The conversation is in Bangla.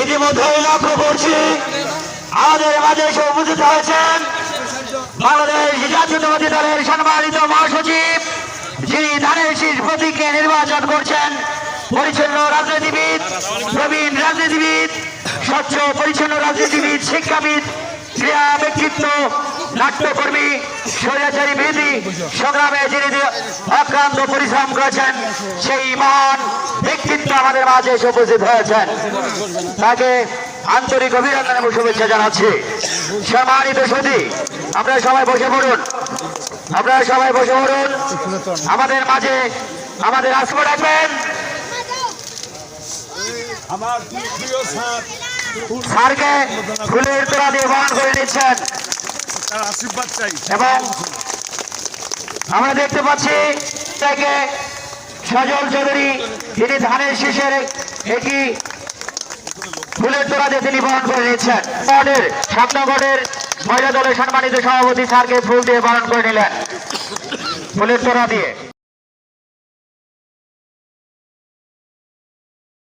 ইতিমধ্যে লক্ষ্য করছি আমাদের মাঝে এসে উপস্থিত হয়েছেন। বাংলাদেশ জাতীয়তাবাদী দলের সম্মানিত মহাসচিব যিনি ধানের শীষ প্রতীকে নির্বাচন করছেন, পরিচ্ছন্ন রাজনীতিবিদ প্রবীণ রাজনীতিবিদ স্বচ্ছ পরিচ্ছন্ন রাজনীতিবিদ, শিক্ষাবিদ, ক্রীড়া ব্যক্তিত্ব নাট্যকর্মী স্বৈরাচারী বিরোধী সংগ্রামে যিনি অক্রান্ত পরিশ্রম করেছেন সেই মহান ব্যক্তিত্ব আমাদের মাঝে এসে উপস্থিত হয়েছেন। তাকে আন্তরিক অভিনন্দন এবং শুভেচ্ছা জানাচ্ছি। সম্মানিত সুদী আপনারা সবাই বসে পড়ুন। আপনারা সবাই বসে পড়ুন। আমাদের মাঝে আমাদের আসমো রাখবেন। আমার স্যারকে ফুলের তোরা দিয়ে বহন করে নিচ্ছেন। আশীর্বাদ চাই। এবং আমরা দেখতে পাচ্ছি থেকে সজল চৌধুরী তিনি ধানের শীষের একটি ফুলের দিয়ে তিনি বরণ করে নিচ্ছেন। আমাদের সামনগরের মহিলা দলের সম্মানিত সভাপতি স্যারকে ফুল দিয়ে বরণ করে নিলেন। ফুলের তোরা দিয়ে।